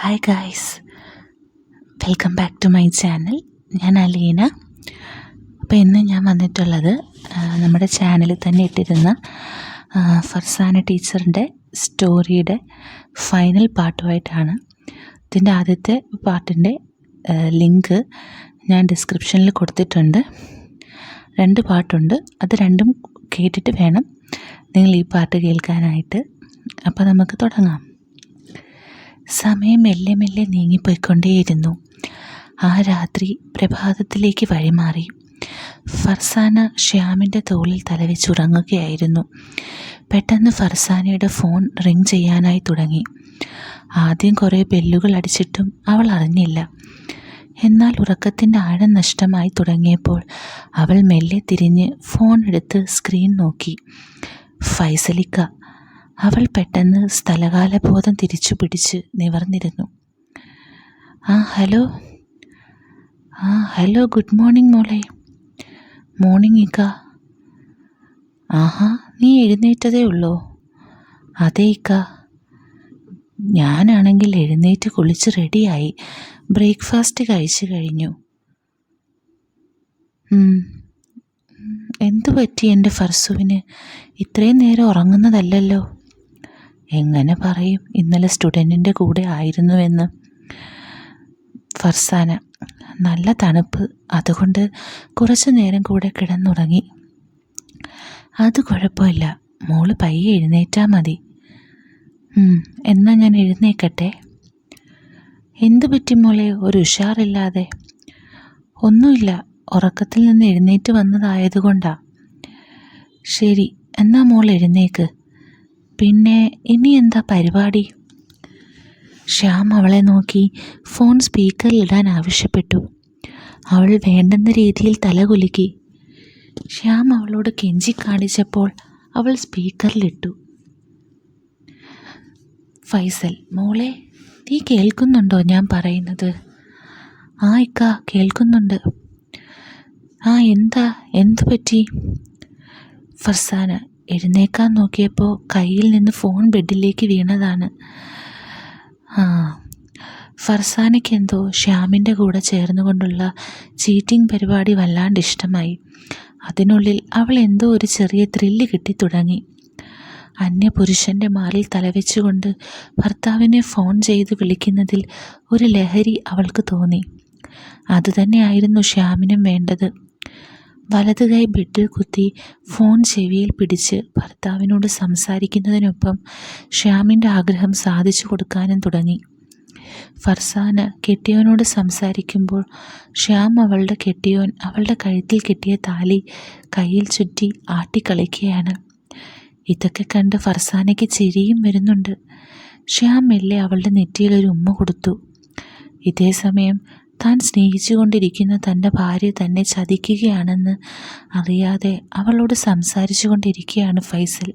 Hi guys welcome back to my channel ഞാൻ അലീന. അപ്പോൾ ഇന്ന് ഞാൻ വന്നിട്ടുള്ളത് നമ്മുടെ ചാനലിൽ തന്നെ ഇട്ടിരുന്ന ഫർസാന ടീച്ചറിന്റെ സ്റ്റോറിയുടെ ഫൈനൽ പാർട്ടുമായിട്ടാണ് ഇതിന്റെ ആദ്യത്തെ പാർട്ടിന്റെ ലിങ്ക് ഞാൻ ഡിസ്ക്രിപ്ഷനിൽ കൊടുത്തിട്ടുണ്ട്. രണ്ട് പാട്ടുണ്ട്. അത് രണ്ടും കേട്ടിട്ട് വേണം നിങ്ങൾ ഈ പാട്ട് കേൾക്കാനായിട്ട്. അപ്പോൾ നമുക്ക് തുടങ്ങാം. സമയം മെല്ലെ മെല്ലെ നീങ്ങിപ്പോയിക്കൊണ്ടേയിരുന്നു. ആ രാത്രി പ്രഭാതത്തിലേക്ക് വഴിമാറി. ഫർസാന ശ്യാമിന്റെ തോളിൽ തലവെച്ചുറങ്ങുകയായിരുന്നു. പെട്ടെന്ന് ഫർസാനയുടെ ഫോൺ റിങ് ചെയ്യാനായി തുടങ്ങി. ആദ്യം കുറേ ബെല്ലുകൾ അടിച്ചിട്ടും അവൾ അറിഞ്ഞില്ല. എന്നാൽ ഉറക്കത്തിന്റെ ആഴം നഷ്ടമായി തുടങ്ങിയപ്പോൾ അവൾ മെല്ലെ തിരിഞ്ഞ് ഫോൺ എടുത്ത് സ്ക്രീൻ നോക്കി. ഫൈസലിക്ക അവൾ പെട്ടെന്ന് സ്ഥലകാലബോധം തിരിച്ചു പിടിച്ച് നിവർന്നിരുന്നു. ആ ഹലോ. ആ ഹലോ ഗുഡ് മോർണിംഗ് മോളെ. മോർണിംഗ് ഇക്ക. ആഹാ നീ എഴുന്നേറ്റതേ ഉള്ളോ? അതെ ഇക്ക. ഞാനാണെങ്കിൽ എഴുന്നേറ്റ് കുളിച്ച് റെഡിയായി. ബ്രേക്ക്ഫാസ്റ്റ് കഴിച്ചു കഴിഞ്ഞു. എന്തു പറ്റി എന്റെ ഫർസുവിന്? ഇത്രയും നേരം ഉറങ്ങുന്നതല്ലല്ലോ. എങ്ങനെ പറയും? ഇന്നലെ സ്റ്റുഡന്റിന്റെ കൂടെ ആയിരുന്നുവെന്ന്. ഫർസാന നല്ല തണുപ്പ്. അതുകൊണ്ട് കുറച്ചു നേരം കൂടെ കിടന്നുറങ്ങി. അത് കുഴപ്പമില്ല. മോൾ പയ്യെ എഴുന്നേറ്റാൽ മതി. എന്നാൽ എന്നാ ഞാൻ എഴുന്നേക്കട്ടെ? എന്തു പറ്റി മോളെ? ഒരു ഉഷാറില്ലാതെ. ഒന്നുമില്ല. ഉറക്കത്തിൽ നിന്ന് എഴുന്നേറ്റ് വന്നതായതുകൊണ്ടാ. ശരി എന്നാ മോൾ എഴുന്നേക്ക്. പിന്നെ ഇനി എന്താ പരിപാടി? ശ്യാം അവളെ നോക്കി ഫോൺ സ്പീക്കറിൽ ഇടാൻ ആവശ്യപ്പെട്ടു. അവൾ വേണ്ടുന്ന രീതിയിൽ തലകുലുക്കി ശ്യാം അവളോട് കെഞ്ചി കാണിച്ചപ്പോൾ അവൾ സ്പീക്കറിലിട്ടു ഫൈസൽ മോളെ നീ കേൾക്കുന്നുണ്ടോ ഞാൻ പറയുന്നത്? ആ ഇക്ക കേൾക്കുന്നുണ്ട്. ആ എന്താ? എന്തു പറ്റി ഫർസാന എഴുന്നേക്കാൻ നോക്കിയപ്പോൾ കയ്യിൽ നിന്ന് ഫോൺ ബെഡിലേക്ക് വീണതാണ്. ആ ഫർസാനയ്ക്ക് എന്തോ ശ്യാമിന്റെ കൂടെ ചേർന്നുകൊണ്ടുള്ള ചീറ്റിംഗ് പരിപാടി വല്ലാണ്ട് ഇഷ്ടമായി. അതിനുള്ളിൽ അവൾ എന്തോ ഒരു ചെറിയ ത്രില്ല് കിട്ടി തുടങ്ങി. അന്യപുരുഷന്റെ മാറിൽ തലവെച്ചുകൊണ്ട് ഭർത്താവിനെ ഫോൺ ചെയ്ത് വിളിക്കുന്നതിൽ ഒരു ലഹരി അവൾക്ക് തോന്നി. അതുതന്നെയായിരുന്നു ശ്യാമിനും വേണ്ടത്. വലത് കൈ ബെഡിൽ കുത്തി ഫോൺ ചെവിയിൽ പിടിച്ച് ഭർത്താവിനോട് സംസാരിക്കുന്നതിനൊപ്പം ശ്യാമിന്റെ ആഗ്രഹം സാധിച്ചു കൊടുക്കാനും തുടങ്ങി. ഫർസാന കെട്ടിയവനോട് സംസാരിക്കുമ്പോൾ ശ്യാം അവളുടെ കെട്ടിയവൻ അവളുടെ കഴുത്തിൽ കെട്ടിയ താലി കയ്യിൽ ചുറ്റി ആട്ടിക്കളിക്കുകയാണ്. ഇതൊക്കെ കണ്ട് ഫർസാനയ്ക്ക് ചിരിയും വരുന്നുണ്ട്. ശ്യാം മെല്ലെ അവളുടെ നെറ്റിയിൽ ഒരു ഉമ്മ കൊടുത്തു. ഇതേ സമയം താൻ സ്നേഹിച്ചുകൊണ്ടിരിക്കുന്ന തന്റെ ഭാര്യ തന്നെ ചതിക്കുകയാണെന്ന് അറിയാതെ അവളോട് സംസാരിച്ചു കൊണ്ടിരിക്കുകയാണ് ഫൈസൽ.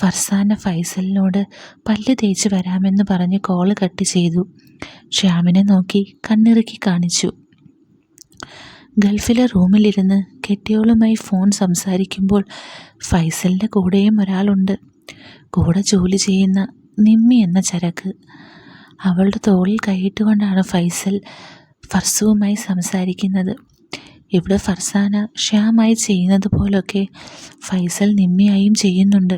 ഫർസാന ഫൈസലിനോട് പല്ല് തേച്ച് വരാമെന്ന് പറഞ്ഞ് കോൾ കട്ട് ചെയ്തു. ശ്യാമിനെ നോക്കി കണ്ണിറുക്കി കാണിച്ചു. ഗൾഫിലെ റൂമിലിരുന്ന് കെട്ടിയോളുമായി ഫോൺ സംസാരിക്കുമ്പോൾ ഫൈസലിന്റെ കൂടെയും ഒരാളുണ്ട്. കൂടെ ജോലി ചെയ്യുന്ന നിമ്മി എന്ന ചരക്ക്. അവളുടെ തോളിൽ കൈയിട്ടുകൊണ്ടാണ് ഫൈസൽ ഫർസുവുമായി സംസാരിക്കുന്നത്. ഇവിടെ ഫർസാന ഷ്യാമായി ചെയ്യുന്നത് പോലൊക്കെ ഫൈസൽ നിമ്മിയായും ചെയ്യുന്നുണ്ട്.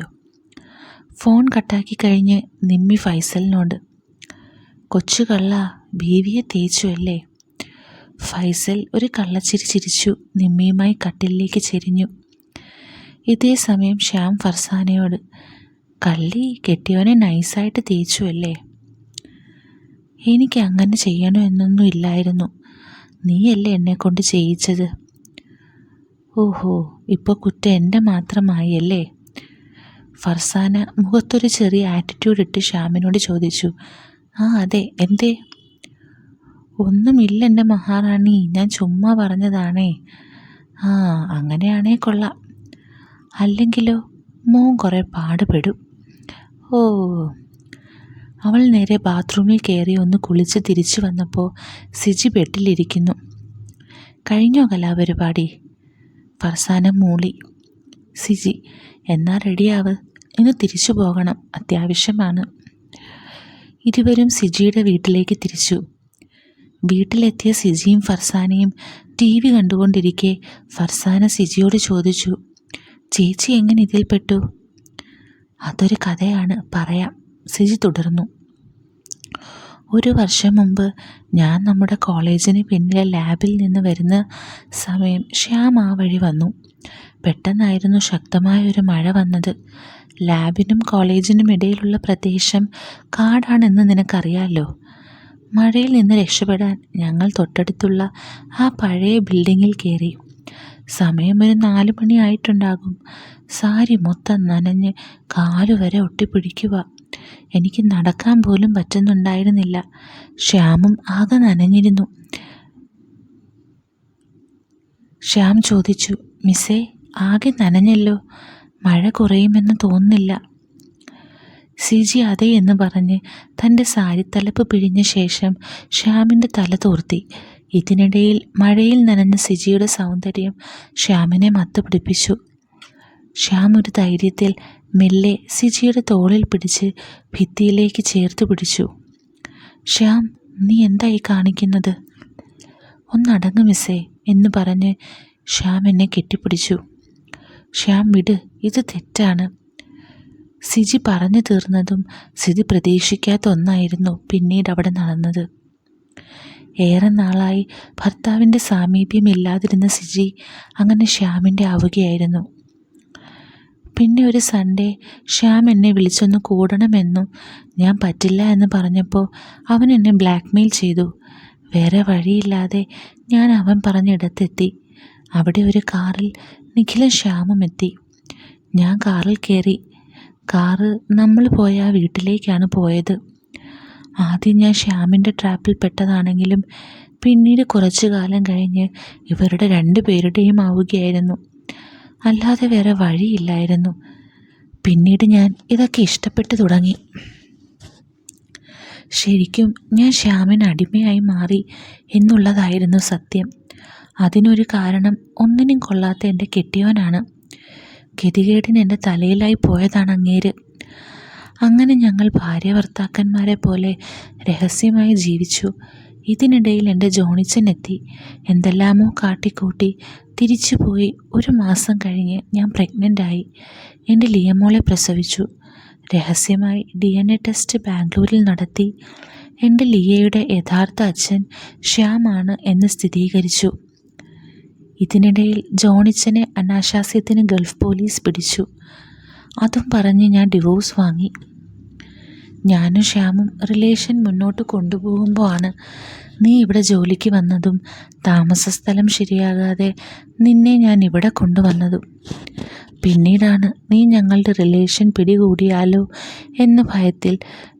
ഫോൺ കട്ടാക്കി കഴിഞ്ഞ് നിമ്മി ഫൈസലിനോട് കൊച്ചു കള്ള ബീവിയെ തേച്ചു അല്ലേ? ഫൈസൽ ഒരു കള്ളച്ചിരി ചിരിച്ചു നിമ്മിയുമായി കട്ടിലേക്ക് ചെരിഞ്ഞു. ഇതേ സമയം ശ്യാം ഫർസാനയോട് കള്ളി കെട്ടിയവനെ നൈസായിട്ട് തേച്ചു അല്ലേ? എനിക്ക് അങ്ങനെ ചെയ്യണോ എന്നൊന്നും ഇല്ലായിരുന്നു. നീയല്ലേ എന്നെ കൊണ്ട് ചെയ്യിച്ചത്? ഓഹോ ഇപ്പോൾ കുറ്റം എന്റെ മാത്രമായി അല്ലേ ഫർസാന മുഖത്തൊരു ചെറിയ ആറ്റിറ്റ്യൂഡ് ഇട്ട് ശ്യാമിനോട് ചോദിച്ചു ആ അതെ എന്തേ? ഒന്നുമില്ല എന്റെ മഹാറാണി ഞാൻ ചുമ്മാ പറഞ്ഞതാണേ. ആ അങ്ങനെയാണേ കൊള്ളാം. അല്ലെങ്കിലോ മോൻ കുറേ പാടുപെടും. ഓ അവൾ നേരെ ബാത്റൂമിൽ കയറി ഒന്ന് കുളിച്ച് തിരിച്ചു വന്നപ്പോൾ സിജി ബെഡിലിരിക്കുന്നു കഴിഞ്ഞോ കലാപരിപാടി? ഫർസാന മൂളി. സിജി എന്നാ റെഡിയാവ്? ഇന്ന് തിരിച്ചു പോകണം. അത്യാവശ്യമാണ്. ഇരുവരും സിജിയുടെ വീട്ടിലേക്ക് തിരിച്ചു. വീട്ടിലെത്തിയ സിജിയും ഫർസാനയും ടി വി കണ്ടുകൊണ്ടിരിക്കെ ഫർസാന സിജിയോട് ചോദിച്ചു ചേച്ചി എങ്ങനെ ഇതിൽപ്പെട്ടു അതൊരു കഥയാണ്. പറയാം. സിജി തുടർന്നു. ഒരു വർഷം മുമ്പ് ഞാൻ നമ്മുടെ കോളേജിന് പിന്നിലെ ലാബിൽ നിന്ന് വരുന്ന സമയം ശ്യാം ആ വഴി വന്നു. പെട്ടെന്നായിരുന്നു ശക്തമായ ഒരു മഴ വന്നത്. ലാബിനും കോളേജിനും ഇടയിലുള്ള പ്രദേശം കാടാണെന്ന് നിനക്കറിയാലോ? മഴയിൽ നിന്ന് രക്ഷപ്പെടാൻ ഞങ്ങൾ തൊട്ടടുത്തുള്ള ആ പഴയ ബിൽഡിങ്ങിൽ കയറി. സമയം ഒരു നാല് മണി ആയിട്ടുണ്ടാകും. സാരി മൊത്തം നനഞ്ഞ് കാലുവരെ ഒട്ടിപ്പിടിക്കുക. എനിക്ക് നടക്കാൻ പോലും പറ്റുന്നുണ്ടായിരുന്നില്ല. ശ്യാമും ആകെ നനഞ്ഞിരുന്നു. ശ്യാം ചോദിച്ചു മിസ്സേ ആകെ നനഞ്ഞല്ലോ. മഴ കുറയുമെന്ന് തോന്നുന്നില്ല. സിജി അതെ എന്ന് പറഞ്ഞ് തന്റെ സാരിത്തലപ്പ് പിഴിഞ്ഞ ശേഷം ശ്യാമിന്റെ തല തോർത്തി. ഇതിനിടയിൽ മഴയിൽ നനഞ്ഞ സിജിയുടെ സൗന്ദര്യം ശ്യാമിനെ മത്തുപിടിപ്പിച്ചു ശ്യാം ഒരു ധൈര്യത്തിൽ മെല്ലെ സിജിയുടെ തോളിൽ പിടിച്ച് ഭിത്തിയിലേക്ക് ചേർത്ത് പിടിച്ചു. ശ്യാം നീ എന്തായി കാണിക്കുന്നത്? ഒന്നടങ്ങ് മിസ്സേ എന്ന് പറഞ്ഞ് ശ്യാം എന്നെ കെട്ടിപ്പിടിച്ചു. ശ്യാം വിട് ഇത് തെറ്റാണ്. സിജി പറഞ്ഞു തീർന്നതും സിജി പ്രതീക്ഷിക്കാത്ത ഒന്നായിരുന്നു പിന്നീട് അവിടെ നടന്നത്. ഏറെ നാളായി ഭർത്താവിന്റെ സാമീപ്യമില്ലാതിരുന്ന സിജി അങ്ങനെ ശ്യാമിന്റെ ആവുകയായിരുന്നു. പിന്നെ ഒരു സൺഡേ ശ്യാം എന്നെ വിളിച്ചൊന്ന് കൂടണമെന്നും ഞാൻ പറ്റില്ല എന്ന് പറഞ്ഞപ്പോൾ അവൻ എന്നെ ബ്ലാക്ക്മെയിൽ ചെയ്തു. വേറെ വഴിയില്ലാതെ ഞാൻ അവൻ പറഞ്ഞിടത്തെത്തി. അവിടെ ഒരു കാറിൽ നിഖിലും ശ്യാമും എത്തി. ഞാൻ കാറിൽ കയറി കാറ് നമ്മൾ പോയ ആ വീട്ടിലേക്കാണ് പോയത്. ആദ്യം ഞാൻ ശ്യാമിന്റെ ട്രാപ്പിൽ പെട്ടതാണെങ്കിലും പിന്നീട് കുറച്ചു കാലം കഴിഞ്ഞ് ഇവരുടെ രണ്ടു പേരുടെയും ആവുകയായിരുന്നു. അല്ലാതെ വേറെ വഴിയില്ലായിരുന്നു. പിന്നീട് ഞാൻ ഇതൊക്കെ ഇഷ്ടപ്പെട്ടു തുടങ്ങി. ശരിക്കും ഞാൻ ശ്യാമിന് അടിമയായി മാറി എന്നുള്ളതായിരുന്നു സത്യം. അതിനൊരു കാരണം ഒന്നിനും കൊള്ളാത്ത എന്റെ കെട്ടിയവനാണ് ഗതികേടിന് എന്റെ തലയിലായി പോയതാണ് അങ്ങേര്. അങ്ങനെ ഞങ്ങൾ ഭാര്യ ഭർത്താക്കന്മാരെ പോലെ രഹസ്യമായി ജീവിച്ചു. ഇതിനിടയിൽ എന്റെ ജോണിച്ചൻ എത്തി എന്തെല്ലാമോ കാട്ടിക്കൂട്ടി തിരിച്ചുപോയി ഒരു മാസം കഴിഞ്ഞ് ഞാൻ പ്രഗ്നന്റായി എന്റെ ലിയമോളെ പ്രസവിച്ചു. രഹസ്യമായി ഡി എൻ എ ടെസ്റ്റ് ബാംഗ്ലൂരിൽ നടത്തി. എന്റെ ലിയയുടെ യഥാർത്ഥ അച്ഛൻ ശ്യാമാണ് എന്ന് സ്ഥിരീകരിച്ചു. ഇതിനിടയിൽ ജോണിച്ചനെ അനാശാസ്യത്തിന് ഗൾഫ് പോലീസ് പിടിച്ചു. അതും പറഞ്ഞ് ഞാൻ ഡിവോഴ്സ് വാങ്ങി. ഞാനും ശ്യാമും റിലേഷൻ മുന്നോട്ട് കൊണ്ടുപോകുമ്പോൾ ആണ് നീ ഇവിടെ ജോലിക്ക് വന്നതും താമസസ്ഥലം ശരിയാകാതെ നിന്നെ ഞാൻ ഇവിടെ കൊണ്ടുവന്നതും. പിന്നീടാണ് നീ ഞങ്ങളുടെ റിലേഷൻ പിടികൂടിയാലോ എന്ന ഭയത്തിൽ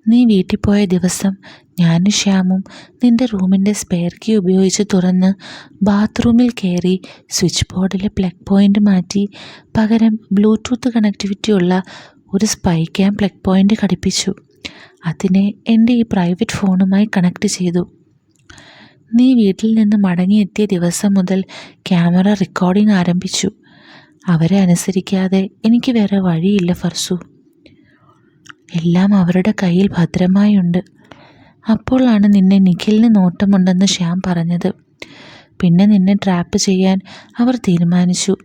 നീ വീട്ടിൽ പോയ ദിവസം ഞാനും ശ്യാമും നിന്റെ റൂമിന്റെ സ്പെയർ കീ ഉപയോഗിച്ച് തുറന്ന് ബാത്റൂമിൽ കയറി സ്വിച്ച് ബോർഡിലെ പ്ലഗ് പോയിന്റ് മാറ്റി പകരം ബ്ലൂടൂത്ത് കണക്ടിവിറ്റി ഉള്ള ഒരു സ്പൈക്ക് ക്യാം പ്ലഗ് പോയിന്റ് ഘടിപ്പിച്ചു. അതിനെ എന്റെ ഈ പ്രൈവറ്റ് ഫോണുമായി കണക്ട് ചെയ്തു. നീ വീട്ടിൽ നിന്ന് മടങ്ങിയെത്തിയ ദിവസം മുതൽ ക്യാമറ റെക്കോർഡിംഗ് ആരംഭിച്ചു. അവരെ അനുസരിക്കാതെ എനിക്ക് വേറെ വഴിയില്ല ഫർസു. എല്ലാം അവരുടെ കയ്യിൽ ഭദ്രമായുണ്ട് അപ്പോഴാണ് നിന്നെ നിഖിലിന് നോട്ടമുണ്ടെന്ന് ശ്യാം പറഞ്ഞത്. പിന്നെ നിന്നെ ട്രാപ്പ് ചെയ്യാൻ അവർ തീരുമാനിച്ചു.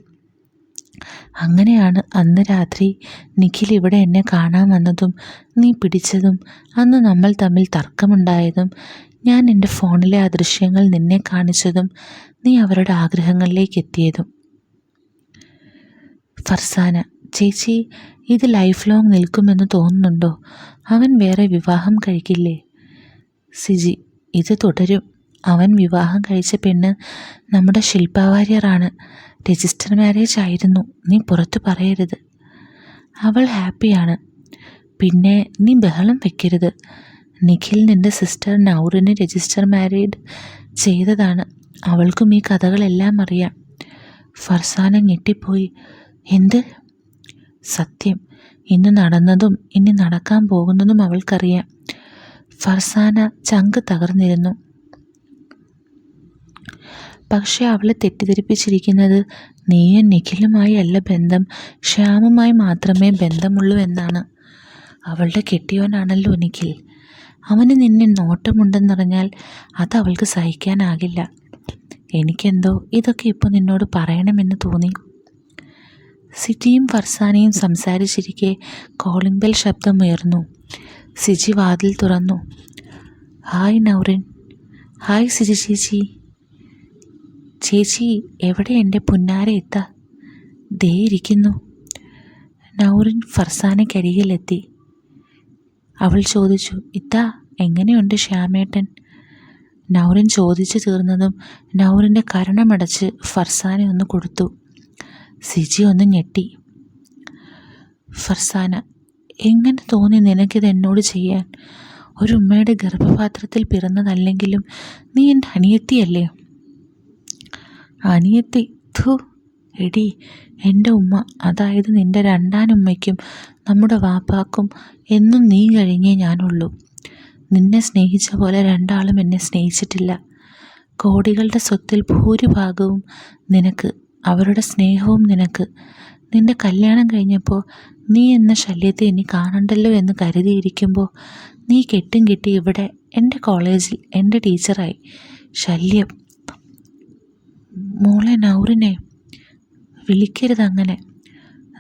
അങ്ങനെയാണ് അന്ന് രാത്രി നിഖിൽ ഇവിടെ എന്നെ കാണാൻ വന്നതും നീ പിടിച്ചതും അന്ന് നമ്മൾ തമ്മിൽ തർക്കമുണ്ടായതും ഞാൻ എന്റെ ഫോണിലെ ആ ദൃശ്യങ്ങൾ നിന്നെ കാണിച്ചതും നീ അവരുടെ ആഗ്രഹങ്ങളിലേക്ക് എത്തിയതും. ഫർസാന ചേച്ചി ഇത് ലൈഫ് ലോങ് നിൽക്കുമെന്ന് തോന്നുന്നുണ്ടോ? അവൻ വേറെ വിവാഹം കഴിക്കില്ലേ? സിജി ഇത് തുടരും. അവൻ വിവാഹം കഴിച്ച പെണ്ണ് നമ്മുടെ ശില്പാവാര്യറാണ് രജിസ്റ്റർ മാരേജ് ആയിരുന്നു. നീ പുറത്തു പറയരുത്. അവൾ ഹാപ്പിയാണ് പിന്നെ നീ ബഹളം വെക്കരുത്. നിഖിൽ നിന്റെ സിസ്റ്റർ നൗറിനെ രജിസ്റ്റർ മാരീഡ് ചെയ്തതാണ്. അവൾക്കും ഈ കഥകളെല്ലാം അറിയാം. ഫർസാന ഞെട്ടിപ്പോയി. എന്ത്? സത്യം. ഇന്ന് നടന്നതും ഇനി നടക്കാൻ പോകുന്നതും അവൾക്കറിയാം. ഫർസാന ചങ്ക് തകർന്നിരുന്നു. പക്ഷെ അവളെ തെറ്റിദ്ധരിപ്പിച്ചിരിക്കുന്നത് നീയും നിഖിലുമായി അല്ല ബന്ധം ശ്യാമുമായി മാത്രമേ ബന്ധമുള്ളൂ എന്നാണ്. അവളുടെ കെട്ടിയവനാണല്ലോ നിഖിൽ. അവന് നിന്നെ നോട്ടമുണ്ടെന്നറിഞ്ഞാൽ അത് അവൾക്ക് സഹിക്കാനാകില്ല. എനിക്കെന്തോ ഇതൊക്കെ ഇപ്പോൾ നിന്നോട് പറയണമെന്ന് തോന്നി. സിജിയും ഫർസാനയും സംസാരിച്ചിരിക്കെ കോളിംഗ് ബെൽ ശബ്ദമുയർന്നു. സിജി വാതിൽ തുറന്നു. ഹായ് നൗറിൻ. ഹായ് സിജി ചേച്ചി. ചേച്ചി എവിടെ എന്റെ പുന്നാര എത്ത? ദേ ഇരിക്കുന്നു. നൗറിൻ ഫർസാനയ്ക്കരികിലെത്തി അവൾ ചോദിച്ചു ഇത്താ എങ്ങനെയുണ്ട് ശ്യാമേട്ടൻ? നൗറിൻ ചോദിച്ചു തീർന്നതും നൗറിന്റെ കരണമടച്ച് ഫർസാനെ ഒന്ന് കൊടുത്തു. സിജി ഒന്ന് ഞെട്ടി. ഫർസാന എങ്ങനെ തോന്നി നിനക്കിത് എന്നോട് ചെയ്യാൻ? ഒരു ഉമ്മയുടെ ഗർഭപാത്രത്തിൽ പിറന്നതല്ലെങ്കിലും നീ എന്റെ അനിയത്തിയല്ലേ? അനിയത്തി ഥു എടി എന്റെ ഉമ്മ അതായത് നിന്റെ രണ്ടാനുമ്മയ്ക്കും നമ്മുടെ വാപ്പാക്കും എന്നും നീ കഴിഞ്ഞേ ഞാനുള്ളൂ. നിന്നെ സ്നേഹിച്ച പോലെ രണ്ടാളും എന്നെ സ്നേഹിച്ചിട്ടില്ല. കോടികളുടെ സ്വത്തിൽ ഭൂരിഭാഗവും നിനക്ക് അവരുടെ സ്നേഹവും നിനക്ക്. നിന്റെ കല്യാണം കഴിഞ്ഞപ്പോൾ നീ എന്ന ശല്യത്തെ ഇനി കാണണ്ടല്ലോ എന്ന് കരുതിയിരിക്കുമ്പോൾ നീ കെട്ടും കെട്ടി ഇവിടെ എന്റെ കോളേജിൽ എന്റെ ടീച്ചറായി. ശല്യം. മോളെ നൗറിനെ വിളിക്കരുത് അങ്ങനെ.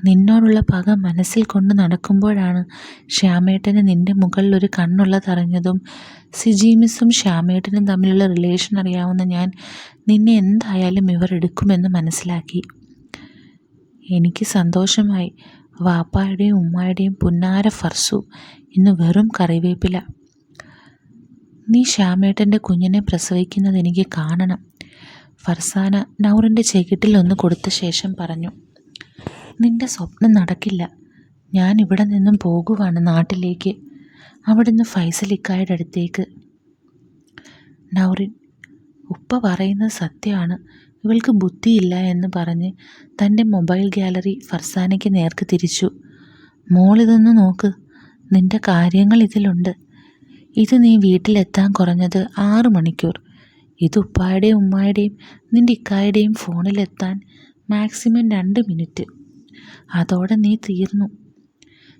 നിന്നോടുള്ള പക മനസ്സിൽ കൊണ്ട് നടക്കുമ്പോഴാണ് ശ്യാമേട്ടന് നിന്റെ മുകളിൽ ഒരു കണ്ണുള്ളതറിഞ്ഞതും സിജീമിസും ശ്യാമേട്ടനും തമ്മിലുള്ള റിലേഷൻ അറിയാവുന്ന ഞാൻ നിന്നെ എന്തായാലും ഇവർ എടുക്കുമെന്ന് മനസ്സിലാക്കി. എനിക്ക് സന്തോഷമായി. വാപ്പായുടെയും ഉമ്മായുടെയും പുന്നാര ഫർസു ഇന്ന് വെറും കറിവേപ്പില. നീ ശ്യാമേട്ടന്റെ കുഞ്ഞിനെ പ്രസവിക്കുന്നത് എനിക്ക് കാണണം. ഫർസാന നൗറിന്റെ ചെകിട്ടിൽ ഒന്ന് കൊടുത്ത ശേഷം പറഞ്ഞു നിന്റെ സ്വപ്നം നടക്കില്ല. ഞാൻ ഇവിടെ നിന്നും പോകുവാണ് നാട്ടിലേക്ക്. അവിടുന്ന് ഫൈസലിക്കായുടെ അടുത്തേക്ക്. നൗറിൻ ഉപ്പ പറയുന്നത് സത്യമാണ്. ഇവൾക്ക് ബുദ്ധിയില്ല എന്ന് പറഞ്ഞ് തന്റെ മൊബൈൽ ഗാലറി ഫർസാനയ്ക്ക് നേർക്ക് തിരിച്ചു. മോളിതൊന്ന് നോക്ക്. നിന്റെ കാര്യങ്ങൾ ഇതിലുണ്ട്. ഇത് നീ വീട്ടിലെത്താൻ കുറഞ്ഞത് ആറ് മണിക്കൂർ. ഇത് ഉപ്പായുടെയും ഉമ്മായുടെയും നിന്റെ ഇക്കായുടെയും ഫോണിലെത്താൻ മാക്സിമം രണ്ട് മിനിറ്റ്. അതോടെ നീ തീർന്നു.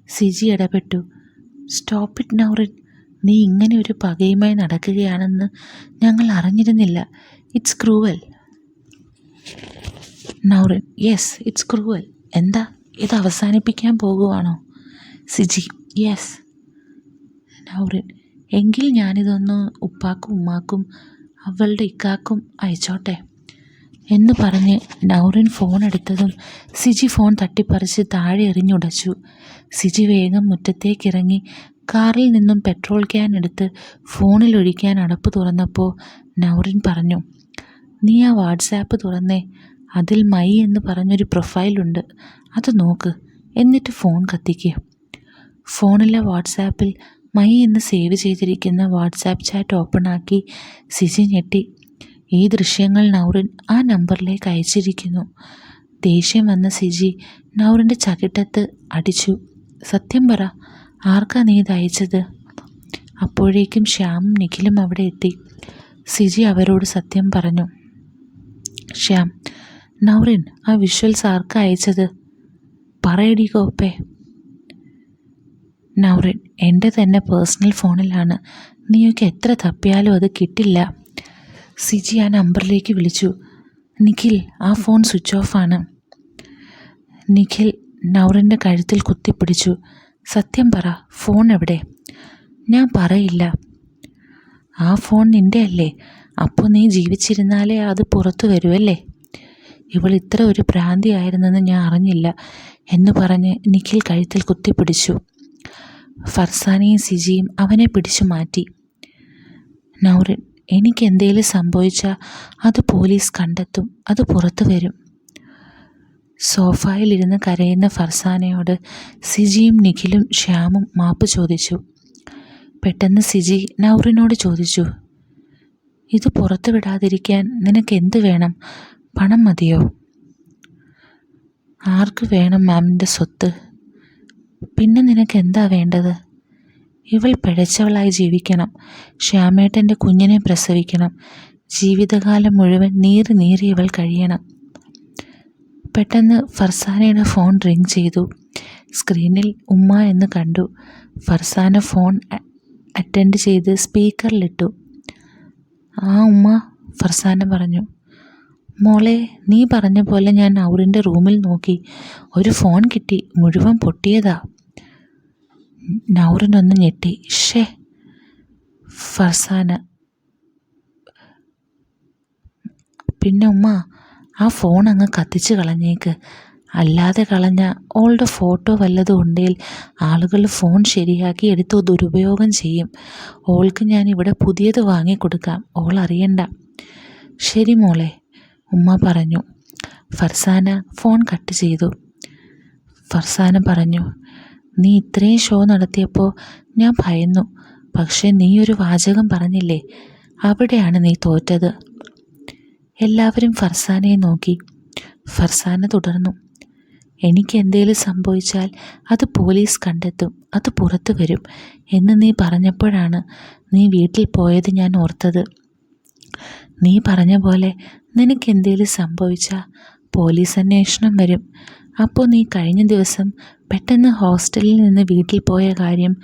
സിജി ഇടപെട്ടു. Stop it Naurin. നീ ഇങ്ങനെ ഒരു പകയുമായി നടക്കുകയാണെന്ന് ഞങ്ങൾ അറിഞ്ഞിരുന്നില്ല. It's cruel. Naurin yes it's cruel. എന്താ? ഇത് അവസാനിപ്പിക്കാൻ പോകുവാണോ? സിജി യെസ്. നൗറിൻ എങ്കിൽ ഞാനിതൊന്ന് ഉപ്പാക്കും ഉമ്മാക്കും അവളുടെ ഇക്കാക്കും അയച്ചോട്ടെ എന്ന് പറഞ്ഞ് നൗറിൻ ഫോൺ എടുത്തതും സിജി ഫോൺ തട്ടിപ്പറിച്ച് താഴെ എറിഞ്ഞുടച്ചു. സിജി വേഗം മുറ്റത്തേക്കിറങ്ങി കാറിൽ നിന്നും പെട്രോൾ ക്യാൻ എടുത്ത് ഫോണിൽ ഒഴിക്കാൻ അടപ്പ് തുറന്നപ്പോൾ നൗറിൻ പറഞ്ഞു നീ ആ വാട്സാപ്പ് തുറന്നേ അതിൽ മൈ എന്ന് പറഞ്ഞൊരു പ്രൊഫൈലുണ്ട് അത് നോക്ക് എന്നിട്ട് ഫോൺ കത്തിക്കുക. ഫോണിലെ വാട്സാപ്പിൽ മൈ എന്ന് സേവ് ചെയ്തിരിക്കുന്ന വാട്സാപ്പ് ചാറ്റ് ഓപ്പണാക്കി സിജി ഞെട്ടി. ഈ ദൃശ്യങ്ങൾ നൗറിൻ ആ നമ്പറിലേക്ക് അയച്ചിരിക്കുന്നു. ദേഷ്യം വന്ന സിജി നൗറിന്റെ ചകിട്ടത്ത് അടിച്ചു. സത്യം പറ ആർക്കാ നീ ഇത് അയച്ചത്? അപ്പോഴേക്കും ശ്യാമും നിഖിലും അവിടെ എത്തി. സിജി അവരോട് സത്യം പറഞ്ഞു. ശ്യാം നൗറിൻ ആ വിഷ്വൽസ് ആർക്കാ അയച്ചത്? പറയടി കോപ്പേ നൗറിൻ എന്റെ തന്നെ പേഴ്സണൽ ഫോണിലാണ്. നീയൊക്കെ എത്ര തപ്പിയാലും അത് കിട്ടില്ല. സിജി ആ നമ്പറിലേക്ക് വിളിച്ചു. നിഖിൽ ആ ഫോൺ സ്വിച്ച് ഓഫാണ് നിഖിൽ നൗറിന്റെ കഴുത്തിൽ കുത്തിപ്പിടിച്ചു. സത്യം പറ ഫോൺ എവിടെ? ഞാൻ പറയില്ല. ആ ഫോൺ നിന്റെ അല്ലേ? അപ്പോൾ നീ ജീവിച്ചിരുന്നാലേ അത് പുറത്തു വരുമല്ലേ ഇവൾ ഇത്ര ഒരു ഭ്രാന്തിയായിരുന്നെന്ന് ഞാൻ അറിഞ്ഞില്ല എന്ന് പറഞ്ഞ് നിഖിൽ കഴുത്തിൽ കുത്തിപ്പിടിച്ചു. ഫർസാനയും സിജിയും അവനെ പിടിച്ചു മാറ്റി. നൗറിൻ എനിക്ക് എന്തെങ്കിലും സംഭവിച്ചാൽ അത് പോലീസ് കണ്ടെത്തും അത് പുറത്തു വരും. സോഫായിലിരുന്ന് കരയുന്ന ഫർസാനയോട് സിജിയും നിഖിലും ശ്യാമും മാപ്പ് ചോദിച്ചു. പെട്ടെന്ന് സിജി നൗറിനോട് ചോദിച്ചു ഇത് പുറത്തു വിടാതിരിക്കാൻ നിനക്ക് എന്ത് വേണം? പണം മതിയോ? ആർക്ക് വേണം മാമിന്റെ സ്വത്ത്? പിന്നെ നിനക്ക് എന്താ വേണ്ടത്? ഇവൾ പിഴച്ചവളായി ജീവിക്കണം. ശ്യാമേട്ടന്റെ കുഞ്ഞിനെ പ്രസവിക്കണം. ജീവിതകാലം മുഴുവൻ നീറി നീറി ഇവൾ കഴിയണം. പെട്ടെന്ന് ഫർസാനയുടെ ഫോൺ റിങ് ചെയ്തു. സ്ക്രീനിൽ ഉമ്മ എന്ന് കണ്ടു. ഫർസാന ഫോൺ അറ്റൻഡ് ചെയ്ത് സ്പീക്കറിലിട്ടു ആ ഉമ്മ ഫർസാന പറഞ്ഞു. മോളെ നീ പറഞ്ഞ പോലെ ഞാൻ അവറിന്റെ റൂമിൽ നോക്കി. ഒരു ഫോൺ കിട്ടി. മുഴുവൻ പൊട്ടിയതാ. നൗറിനൊന്ന് ഞെട്ടി. ഷേ ഫർസാന. പിന്നെ ഉമ്മ ആ ഫോൺ അങ്ങ് കത്തിച്ച് കളഞ്ഞേക്ക്. അല്ലാതെ കളഞ്ഞ ഓളുടെ ഫോട്ടോ വല്ലതും ഉണ്ടെങ്കിൽ ആളുകൾ ഫോൺ ശരിയാക്കി എടുത്ത് ദുരുപയോഗം ചെയ്യും. ഓൾക്ക് ഞാൻ ഇവിടെ പുതിയത് വാങ്ങിക്കൊടുക്കാം. ഓൾ അറിയണ്ട. ശരി മോളെ. ഉമ്മ പറഞ്ഞു ഫർസാന ഫോൺ കട്ട് ചെയ്തു. ഫർസാന പറഞ്ഞു നീ ഇത്രയും ഷോ നടത്തിയപ്പോൾ ഞാൻ ഭയന്നു പക്ഷേ നീ ഒരു വാചകം പറഞ്ഞില്ലേ അവിടെയാണ് നീ തോറ്റത്. എല്ലാവരും ഫർസാനയെ നോക്കി. ഫർസാന തുടർന്നു എനിക്ക് എന്തെങ്കിലും സംഭവിച്ചാൽ അത് പോലീസ് കണ്ടെത്തും അത് പുറത്തു വരും എന്ന് നീ പറഞ്ഞപ്പോഴാണ് നീ വീട്ടിൽ പോയത് ഞാൻ ഓർത്തത്. നീ പറഞ്ഞ പോലെ നിനക്ക് എന്തേലും സംഭവിച്ചാൽ പോലീസ് അന്വേഷണം വരും. അപ്പോൾ നീ കഴിഞ്ഞ ദിവസം പെട്ടെന്ന് ഹോസ്റ്റലിൽ നിന്ന് വീട്ടിൽ പോയ കാര്യം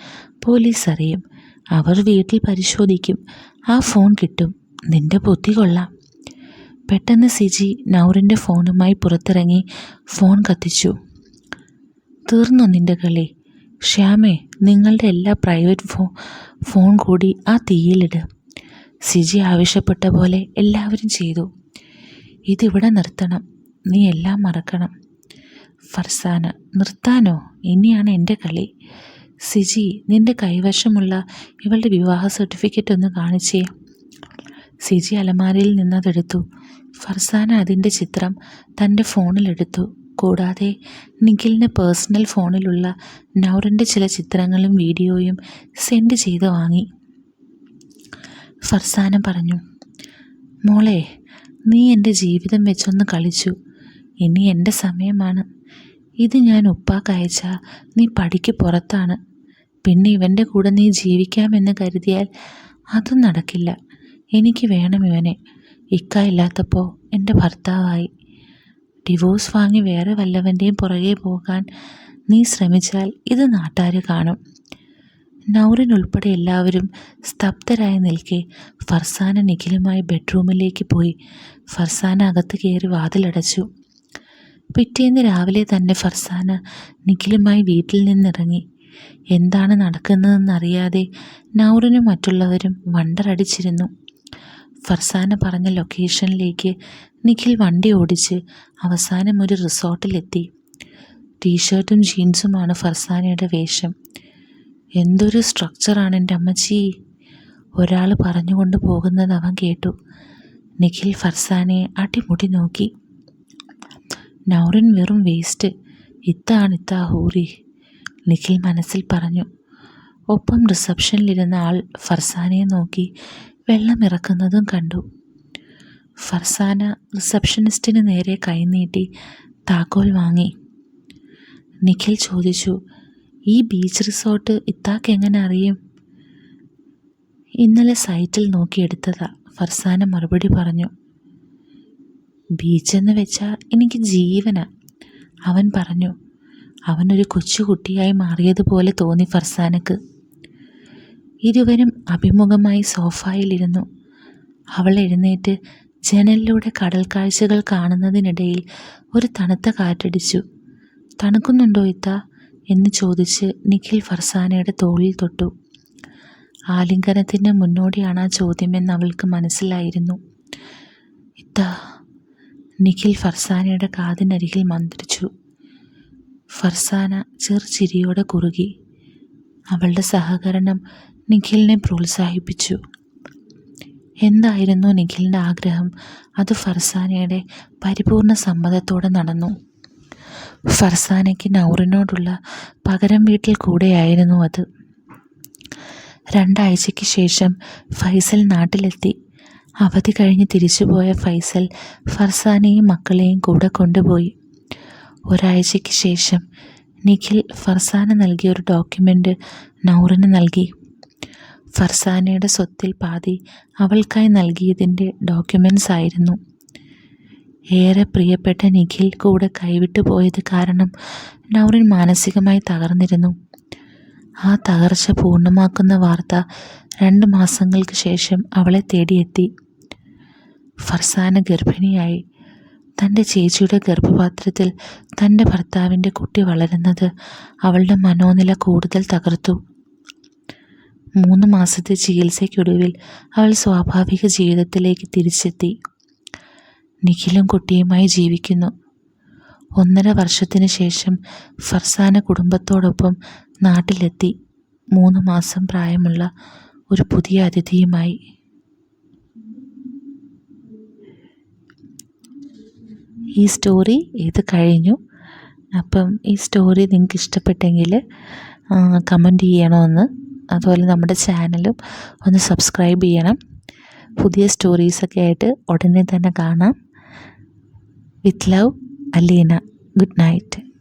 പോലീസ് അറിയും അവർ വീട്ടിൽ പരിശോധിക്കും. ആ ഫോൺ കിട്ടും. നിന്റെ ബുദ്ധി കൊള്ളാം. പെട്ടെന്ന് സിജി നൗറിന്റെ ഫോണുമായി പുറത്തിറങ്ങി ഫോൺ കത്തിച്ചു. തീർന്നു നിന്റെ കളി? ശ്യാമേ നിങ്ങളുടെ എല്ലാ പ്രൈവറ്റ് ഫോ ഫോൺ കൂടി ആ തീയിലിട് സിജി ആവശ്യപ്പെട്ട പോലെ എല്ലാവരും ചെയ്തു. ഇതിവിടെ നിർത്തണം. നീ എല്ലാം മറക്കണം. ഫർസാന നിർത്താനോ? ഇനിയാണ് എന്റെ കളി. സിജി നിന്റെ കൈവശമുള്ള ഇവളുടെ വിവാഹ സർട്ടിഫിക്കറ്റ് ഒന്ന് കാണിച്ചേ. സിജി അലമാരയിൽ നിന്നതെടുത്തു. ഫർസാന അതിന്റെ ചിത്രം തന്റെ ഫോണിലെടുത്തു. കൂടാതെ നിഖിലിന്റെ പേഴ്സണൽ ഫോണിലുള്ള നൗറിന്റെ ചില ചിത്രങ്ങളും വീഡിയോയും സെൻഡ് ചെയ്ത് വാങ്ങി. ഫർസാന പറഞ്ഞു മോളെ നീ എന്റെ ജീവിതം വെച്ചൊന്ന് കളിച്ചു. ഇനി എന്റെ സമയമാണ്. ഇത് ഞാൻ ഉപ്പാക്ക് അയച്ചാൽ നീ പടിക്ക് പുറത്താണ്. പിന്നെ ഇവന്റെ കൂടെ നീ ജീവിക്കാമെന്ന് കരുതിയാൽ അതും നടക്കില്ല. എനിക്ക് വേണം ഇവനെ. ഇക്ക ഇല്ലാത്തപ്പോൾ എന്റെ ഭർത്താവായി. ഡിവോഴ്സ് വാങ്ങി വേറെ വല്ലവന്റെയും പുറകെ പോകാൻ നീ ശ്രമിച്ചാൽ ഇത് നാട്ടാർ കാണും. നൗറിനുൾപ്പെടെ എല്ലാവരും സ്തബ്ധരായി നിൽക്കെ ഫർസാന നിഖിലുമായി ബെഡ്റൂമിലേക്ക് പോയി. ഫർസാന അകത്ത് കയറി വാതിലടച്ചു. പിറ്റേന്ന് രാവിലെ തന്നെ ഫർസാന നിഖിലുമായി വീട്ടിൽ നിന്നിറങ്ങി. എന്താണ് നടക്കുന്നതെന്നറിയാതെ നൗറിനും മറ്റുള്ളവരും വണ്ടറടിച്ചിരുന്നു ഫർസാന പറഞ്ഞ ലൊക്കേഷനിലേക്ക് നിഖിൽ വണ്ടി ഓടിച്ച് അവസാനം ഒരു റിസോർട്ടിലെത്തി. ടീഷർട്ടും ജീൻസുമാണ് ഫർസാനയുടെ വേഷം. എന്തൊരു സ്ട്രക്ചറാണ് എന്റെ അമ്മച്ചി. ഒരാൾ പറഞ്ഞുകൊണ്ട് പോകുന്നത് അവൻ കേട്ടു. നിഖിൽ ഫർസാനെ അടിമുടി നോക്കി. നൗറിൻ വെറും വേസ്റ്റ് ഇത്താണ് ഇത്താ ഹൂറി. നിഖിൽ മനസ്സിൽ പറഞ്ഞു. ഒപ്പം റിസപ്ഷനിലിരുന്ന ആൾ ഫർസാനയെ നോക്കി വെള്ളം ഇറക്കുന്നതും കണ്ടു. ഫർസാന റിസപ്ഷനിസ്റ്റിന് നേരെ കൈനീട്ടി താക്കോൽ വാങ്ങി. നിഖിൽ ചോദിച്ചു ഈ ബീച്ച് റിസോർട്ട് ഇത്താക്ക് എങ്ങനെ അറിയും? ഇന്നലെ സൈറ്റിൽ നോക്കിയെടുത്തതാ ഫർസാന മറുപടി പറഞ്ഞു. ബീച്ചെന്ന് വെച്ചാൽ എനിക്ക് ജീവന. അവൻ പറഞ്ഞു. അവനൊരു കൊച്ചുകുട്ടിയായി മാറിയതുപോലെ തോന്നി ഫർസാനക്ക്. ഇരുവരും അഭിമുഖമായി സോഫായിലിരുന്നു. അവൾ എഴുന്നേറ്റ് ജനലിലൂടെ കടൽ കാഴ്ചകൾ കാണുന്നതിനിടയിൽ ഒരു തണുത്ത കാറ്റടിച്ചു. തണുക്കുന്നുണ്ടോ ഇത്ത? എന്ന് ചോദിച്ച് നിഖിൽ ഫർസാനയുടെ തോളിൽ തൊട്ടു. ആലിംഗനത്തിന് മുന്നോടിയാണ് ആ ചോദ്യമെന്ന് അവൾക്ക് മനസ്സിലായിരുന്നു. ഇത്ത നിഖിൽ ഫർസാനയുടെ കാതിനരികിൽ മന്ത്രിച്ചു. ഫർസാന ചെറുചിരിയോടെ കുറുകി. അവളുടെ സഹകരണം നിഖിലിനെ പ്രോത്സാഹിപ്പിച്ചു. എന്തായിരുന്നു നിഖിലിന്റെ ആഗ്രഹം? അത് ഫർസാനയുടെ പരിപൂർണ സമ്മതത്തോടെ നടന്നു. ഫർസാനയ്ക്ക് നൗറിനോടുള്ള പകരം വീട്ടിൽ കൂടെയായിരുന്നു അത്. രണ്ടാഴ്ചയ്ക്ക് ശേഷം ഫൈസൽ നാട്ടിലെത്തി. അവധി കഴിഞ്ഞ് തിരിച്ചുപോയ ഫൈസൽ ഫർസാനയും മക്കളെയും കൂടെ കൊണ്ടുപോയി. ഒരാഴ്ചയ്ക്ക് ശേഷം നിഖിൽ ഫർസാന നൽകിയ ഒരു ഡോക്യുമെന്റ് നൗറിന് നൽകി. ഫർസാനയുടെ സ്വത്തിൽ പാതി അവൾക്കായി നൽകിയതിന്റെ ഡോക്യുമെന്റ്സ് ആയിരുന്നു ഏറെ പ്രിയപ്പെട്ട നിഖിൽ കൂടെ കൈവിട്ടു പോയത് കാരണം നൗറിൻ മാനസികമായി തകർന്നിരുന്നു. ആ തകർച്ച പൂർണമാക്കുന്ന വാർത്ത രണ്ട് മാസങ്ങൾക്ക് ശേഷം അവളെ തേടിയെത്തി. ഫർസാന ഗർഭിണിയായി. തന്റെ ചേച്ചിയുടെ ഗർഭപാത്രത്തിൽ തന്റെ ഭർത്താവിന്റെ കുട്ടി വളരുന്നത് അവളുടെ മനോനില കൂടുതൽ തകർത്തു. മൂന്ന് മാസത്തെ ചികിത്സയ്ക്കൊടുവിൽ അവൾ സ്വാഭാവിക ജീവിതത്തിലേക്ക് തിരിച്ചെത്തി. നിഖിലും കുട്ടിയുമായി ജീവിക്കുന്നു. ഒന്നര വർഷത്തിന് ശേഷം ഫർസാന കുടുംബത്തോടൊപ്പം നാട്ടിലെത്തി. മൂന്ന് മാസം പ്രായമുള്ള ഒരു പുതിയ അതിഥിയുമായി. ഈ സ്റ്റോറി ഇത് കഴിഞ്ഞു. അപ്പം ഈ സ്റ്റോറി നിങ്ങൾക്ക് ഇഷ്ടപ്പെട്ടെങ്കിൽ കമന്റ് ചെയ്യണമെന്ന്. അതുപോലെ നമ്മുടെ ചാനലും ഒന്ന് സബ്സ്ക്രൈബ് ചെയ്യണം. പുതിയ സ്റ്റോറീസൊക്കെ ആയിട്ട് ഉടനെ തന്നെ കാണാം. With love Aleena good night.